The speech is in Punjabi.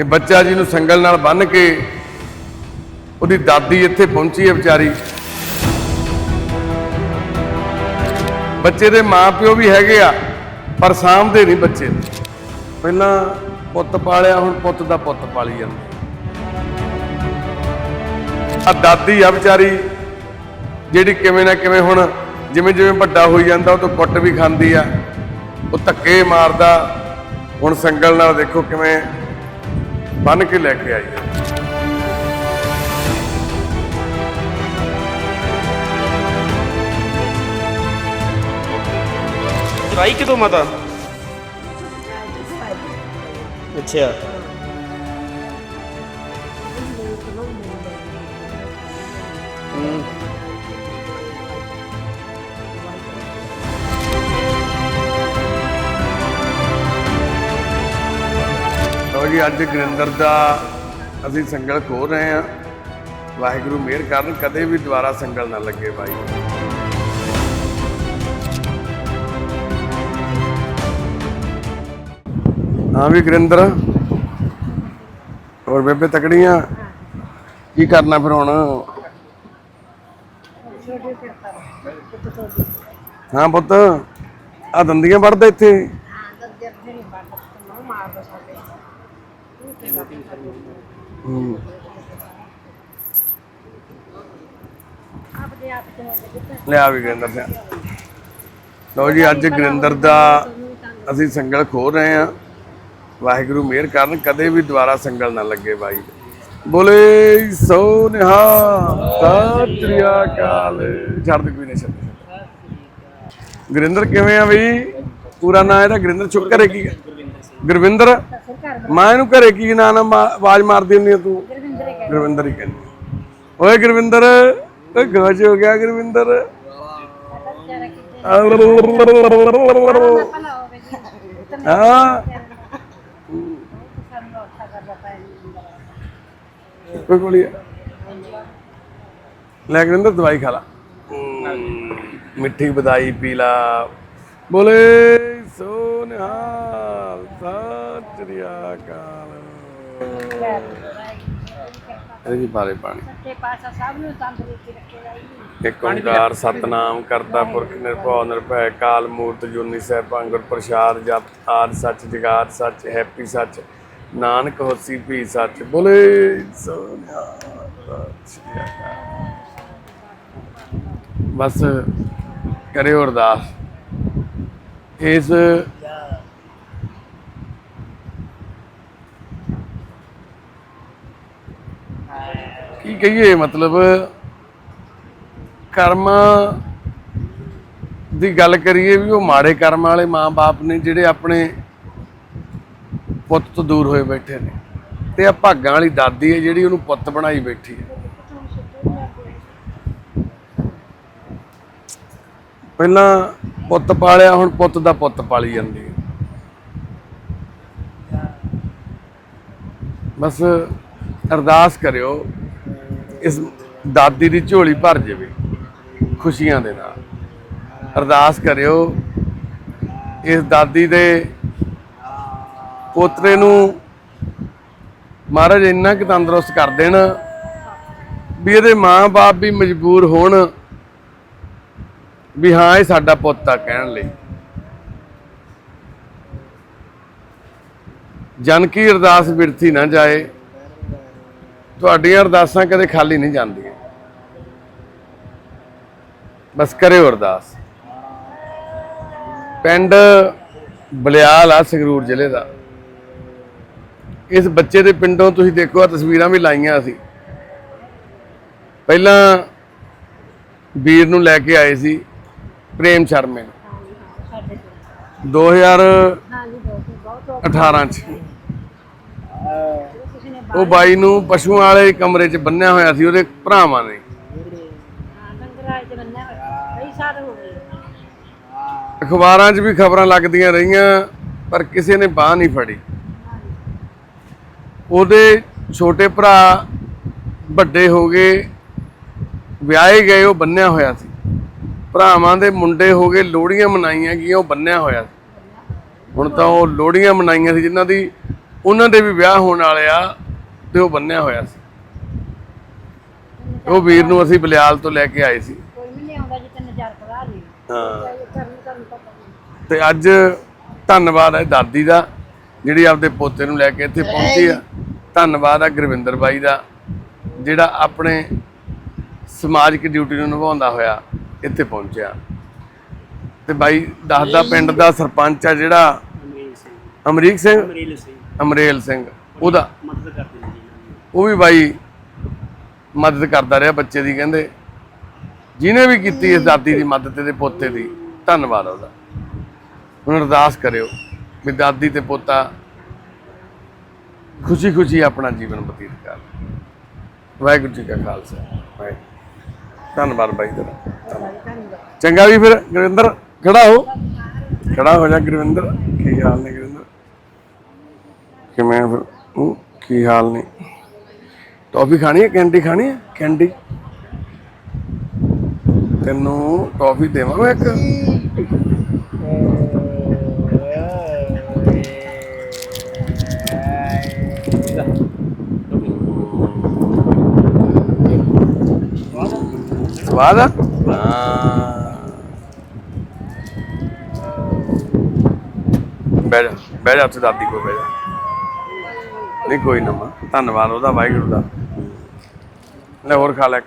ਇਹ ਬੱਚਾ ਜੀ ਨੂੰ ਸੰਗਲ ਨਾਲ ਬੰਨ੍ਹ ਕੇ ਉਹਦੀ ਦਾਦੀ ਇੱਥੇ ਪਹੁੰਚੀ ਹੈ ਵਿਚਾਰੀ। ਬੱਚੇ ਦੇ ਮਾਪਿਓ ਵੀ ਹੈਗੇ ਆ, ਪਰ ਸਾਂਭਦੇ ਨਹੀਂ ਬੱਚੇ। ਪਹਿਲਾਂ ਪੁੱਤ ਪਾਲਿਆ, ਹੁਣ ਪੁੱਤ ਦਾ ਪੁੱਤ ਪਾਲੀ ਜਾਂਦਾ ਆ ਦਾਦੀ ਆ ਵਿਚਾਰੀ, ਜਿਹੜੀ ਕਿਵੇਂ ਨਾ ਕਿਵੇਂ ਹੁਣ ਜਿਵੇਂ ਜਿਵੇਂ ਵੱਡਾ ਹੋਈ ਜਾਂਦਾ, ਉਹ ਤੋਂ ਕੁੱਟ ਵੀ ਖਾਂਦੀ ਆ। ਉਹ ਧੱਕੇ ਮਾਰਦਾ, ਹੁਣ ਸੰਗਲ ਨਾਲ ਦੇਖੋ ਕਿਵੇਂ ਬੰਨ ਕੇ ਲੈ ਕੇ ਆਈ ਹੈ ਚੁਰਾਈ ਕਿਦੋਂ ਮਾਤਾ ਅੱਛਾ ਹੂੰ ਜੀ, ਅੱਜ ਗੁਰਿੰਦਰ ਦਾ ਅਸੀਂ ਸੰਗਲ ਖੋਲ ਰਹੇ ਹਾਂ। ਵਾਹਿਗੁਰੂ ਮਿਹਰ ਕਰਨ, ਕਦੇ ਵੀ ਦੁਬਾਰਾ ਸੰਗਲ ਨਾ ਲੱਗੇ ਬਾਈ ਹਾਂ ਵੀ ਗੁਰਿੰਦਰ, ਹੋਰ ਬੇਬੇ ਤਕੜੀਆਂ? ਕੀ ਕਰਨਾ ਫਿਰ ਹੁਣ? ਹਾਂ ਪੁੱਤ ਆ ਦੰਦੀਆਂ ਵੜਦਾ ਇੱਥੇ? ਹੂੰ ਲਿਆ ਵੀ ਗੁਰਿੰਦਰ ਸਿੰਘ ਲਓ ਜੀ, ਅੱਜ ਗੁਰਿੰਦਰ ਦਾ ਅਸੀਂ ਸੰਗਲ ਖੋਲ ਰਹੇ ਹਾਂ। ਵਾਹਿਗੁਰੂ ਮਿਹਰ ਕਰਨ, ਕਦੇ ਵੀ ਦੁਬਾਰਾ ਸੰਗਲ ਨਾ ਲੱਗੇ ਬਾਈ। ਬੋਲੇ ਸੋ ਨਿਹਾ ਸਤਿ ਸ੍ਰੀ ਅਕਾਲ। ਛੱਡ ਕੋਈ ਨਹੀਂ ਛੱਡ ਦੇ। ਗੁਰਿੰਦਰ ਕਿਵੇਂ ਆ ਬਈ? ਪੂਰਾ ਨਾਂ ਇਹਦਾ, ਗਰਿੰਦਰ ਚੁੱਕ ਕਰੇ ਕੀ? ਗੁਰਵਿੰਦਰ? ਮੈਂ ਇਹਨੂੰ ਘਰੇ ਕੀ ਨਾਂ ਨਾ ਆਵਾਜ਼ ਮਾਰਦੀ ਹੁੰਦੀ ਆ ਤੂੰ? ਗੁਰਵਿੰਦਰ ਹੀ ਕਹਿੰਦੀ। ਓਏ ਗੁਰਵਿੰਦਰ ਓਏ ਗਾਜ ਹੋ ਗਿਆ ਗੁਰਵਿੰਦਰ। ਹਾਂ। ਕੋਈ? ਲੈ ਗੁਰਵਿੰਦਰ ਦਵਾਈ ਖਾ ਲਾ। ਮਿੱਠੀ ਬਦਾਈ ਪੀ ਲਾ। ਬੋਲੇ ਸੋ ਨਿਹਾਲ ਸਤਿ ਸ੍ਰੀ ਅਕਾਲ ਇਹ ਜੀ ਪਾਲੇ ਪਾਣੀ। ਸੱਚੇ ਪਾਤਸ਼ਾਹ ਸਭ ਨੂੰ ਤੰਦਰੁਸਤੀ ਰੱਖੇਗਾ ਜੀ। ਇੱਕ ਓੰਕਾਰ ਸਤਨਾਮ ਕਰਤਾ ਪੁਰਖ ਨਿਰਭਉ ਨਿਰਭੈ ਕਾਲ ਮੂਰਤ ਜੁਨੀ ਸਹਿਬਾਂ ਗੁਰ ਪ੍ਰਸਾਦ ਜਪ ਆਦ ਸੱਚ ਜਗਾਤ ਸੱਚ ਹੈਪੀ ਸੱਚ ਨਾਨਕ ਹੋਸੀ ਭੀ ਸੱਚ ਬੋਲੇ। ਬਸ ਕਰਿਓ ਅਰਦਾਸ। ਇਸ ਕੀ ਕਹੀਏ, ਮਤਲਬ ਕਰਮ ਦੀ ਗੱਲ ਕਰੀਏ ਵੀ ਉਹ ਮਾੜੇ ਕਰਮ ਵਾਲੇ ਮਾਂ-ਬਾਪ ਨੇ ਜਿਹੜੇ ਆਪਣੇ ਪੁੱਤ ਤੋਂ ਦੂਰ ਹੋਏ ਬੈਠੇ ਨੇ। ਤੇ ਆ ਭਾਗਾਂ ਵਾਲੀ ਦਾਦੀ ਹੈ ਜਿਹੜੀ ਉਹਨੂੰ ਪੁੱਤ ਬਣਾਈ ਬੈਠੀ ਹੈ। ਪਹਿਲਾਂ ਪੁੱਤ ਪਾਲਿਆ, ਹੁਣ ਪੁੱਤ ਦਾ ਪੁੱਤ ਪਾਲੀ ਜਾਂਦੀ ਹੈ। ਬਸ ਅਰਦਾਸ ਕਰਿਓ ਇਸ ਦਾਦੀ ਦੀ ਝੋਲੀ ਭਰ ਜਾਵੇ, ਖੁਸ਼ੀਆਂ ਦੇ ਨਾਲ। ਅਰਦਾਸ ਕਰਿਓ, ਇਸ ਦਾਦੀ ਦੇ ਪੋਤਰੇ ਨੂੰ ਮਹਾਰਾਜ ਇੰਨਾ ਕਿ ਤੰਦਰੁਸਤ ਕਰ ਦੇਣ ਵੀ ਇਹਦੇ ਮਾਂ-ਬਾਪ ਵੀ ਮਜਬੂਰ ਹੋਣ ਵੀ ਹਾਂ, ਇਹ ਸਾਡਾ ਪੁੱਤ ਆ ਕਹਿਣ ਲਈ। ਜਨ ਕੀ ਅਰਦਾਸ ਬਿਰਥੀ ਨਾ ਜਾਏ ਤੁਹਾਡੀਆਂ ਅਰਦਾਸਾਂ ਕਦੇ ਖਾਲੀ ਨਹੀਂ ਜਾਂਦੀਆਂ। ਬਸ ਕਰਿਓ ਅਰਦਾਸ। ਪਿੰਡ ਬਲਿਆਲ ਆ ਸੰਗਰੂਰ ਜ਼ਿਲ੍ਹੇ ਦਾ। ਇਸ ਬੱਚੇ ਦੇ ਪਿੰਡੋਂ ਤੁਸੀਂ ਦੇਖੋ ਆ ਤਸਵੀਰਾਂ ਵੀ ਲਾਈਆਂ ਅਸੀਂ ਪਹਿਲਾਂ ਵੀਰ ਨੂੰ ਲੈ ਕੇ ਆਏ ਸੀ ਪ੍ਰੇਮ ਸ਼ਰਮੇ ਨੂੰ। ਸਾਡੇ 2018 ਹਾਂਜੀ ਬਹੁਤ ਬਹੁਤ ਬਹੁਤ ਚ। ਕਿਸੇ ਨੇ ਉਹ ਬਾਈ ਨੂੰ ਪਸ਼ੂਆਂ ਵਾਲੇ ਕਮਰੇ 'ਚ ਬੰਨਿਆ ਹੋਇਆ ਸੀ ਉਹਦੇ ਭਰਾਵਾਂ ਨੇ। ਅਖਬਾਰਾਂ 'ਚ ਵੀ ਖਬਰਾਂ ਲੱਗਦੀਆਂ ਰਹੀਆਂ ਪਰ ਕਿਸੇ ਨੇ ਬਾਹ ਨਹੀਂ ਫੜੀ। ਉਹਦੇ ਛੋਟੇ ਭਰਾ ਵੱਡੇ ਹੋ ਗਏ ਵਿਆਹੇ ਗਏ ਉਹ ਬੰਨਿਆ ਹੋਇਆ ਸੀ। ਭਰਾਵਾਂ ਦੇ ਮੁੰਡੇ ਹੋ ਗਏ ਲੋਹੜੀਆਂ ਮਨਾਈਆਂ ਗਈਆਂ ਉਹ ਬੰਨਿਆ ਹੋਇਆ ਸੀ। ਹੁਣ ਤਾਂ ਉਹ ਲੋਹੜੀਆਂ ਮਨਾਈਆਂ ਸੀ ਜਿਨ੍ਹਾਂ ਦੀ ਉਹਨਾਂ ਦੇ ਵੀ ਵਿਆਹ ਹੋਣ ਵਾਲੇ ਆ। ਤੇ ਉਹ ਬੰਨਿਆ ਹੋਇਆ ਸੀ। ਉਹ ਵੀਰ ਨੂੰ ਅਸੀਂ ਬਲਿਆਲ ਤੋਂ ਲੈ ਕੇ ਆਏ ਸੀ। ਕੋਈ ਵੀ ਨਹੀਂ ਆਉਂਦਾ ਜਿੱਤੇ ਨਜ਼ਰ ਕਰਾ ਲਈ ਹਾਂ। ਕਰਨ ਕਰਨ ਪਤਾ ਨਹੀਂ ਤੇ ਅੱਜ ਧੰਨਵਾਦ ਹੈ ਦਾਦੀ ਦਾ ਜਿਹੜੀ ਆਪਦੇ ਪੋਤੇ ਨੂੰ ਲੈ ਕੇ ਇੱਥੇ ਪਹੁੰਚੀ ਆ। ਧੰਨਵਾਦ ਹੈ ਗੁਰਵਿੰਦਰ ਬਾਈ ਦਾ ਜਿਹੜਾ ਆਪਣੇ ਸਮਾਜਿਕ ਡਿਊਟੀ ਨੂੰ ਨਿਭਾਉਂਦਾ ਹੋਇਆ ਇੱਥੇ ਪਹੁੰਚਿਆ। ਤੇ ਬਾਈ ਦੱਸਦਾ ਪਿੰਡ ਦਾ ਸਰਪੰਚ ਆ ਜਿਹੜਾ ਅਮਰੀਕ ਸਿੰਘ। ਅਮਰੀਕ ਸਿੰਘ? ਅਮਰੇਲ ਸਿੰਘ। ਉਹਦਾ। ਮਦਦ ਕਰਦੇ ਉਹ ਵੀ ਬਾਈ ਮਦਦ ਕਰਦਾ ਰਿਹਾ ਬੱਚੇ ਦੀ, ਕਹਿੰਦੇ ਜਿਹਨੇ ਵੀ ਕੀਤੀ ਇਸ ਦਾਦੀ ਦੀ ਮਦਦ ਇਹਦੇ ਪੋਤੇ ਦੀ, ਧੰਨਵਾਦ ਉਹਦਾ। ਹੁਣ ਅਰਦਾਸ ਕਰਿਓ ਵੀ ਦਾਦੀ ਤੇ ਪੋਤਾ ਖੁਸ਼ੀ ਖੁਸ਼ੀ ਆਪਣਾ ਜੀਵਨ ਬਤੀਤ ਕਰ ਵਾਹਿਗੁਰੂ ਜੀ ਕਾ ਖਾਲਸਾ, ਵਾਹਿਗੁਰੂ। ਧੰਨਵਾਦ ਬਾਈ ਤੇਰਾ। ਧੰਨਵਾਦ। ਚੰਗਾ ਵੀ ਫਿਰ ਗੁਰਵਿੰਦਰ, ਖੜਾ ਹੋ। ਖੜਾ ਹੋ ਜਾ ਗੁਰਵਿੰਦਰ। ਕੀ ਹਾਲ ਨੇ ਗੁਰਵਿੰਦਰ? ਕਿਵੇਂ ਫਿਰ? ਕੀ ਹਾਲ ਨੇ? ਟੌਫੀ ਖਾਣੀ ਹੈ? ਕੈਂਡੀ ਖਾਣੀ ਹੈ? ਕੈਂਡੀ। ਤੈਨੂੰ ਟੌਫੀ ਦੇਵਾਂ ਮੈਂ ਇੱਕ? ਸਵਾਦ ਆ? ਹਾਂ। ਬਹਿ ਜਾ ਬਹਿ ਜਾ ਉੱਥੇ ਦਾਦੀ ਕੋਲ ਬਹਿ ਨਹੀਂ, ਕੋਈ ਨਾ ਧੰਨਵਾਦ ਉਹਦਾ, ਵਾਹਿਗੁਰੂ ਦਾ। ਲੈ ਹੋਰ ਖਾ ਲੈ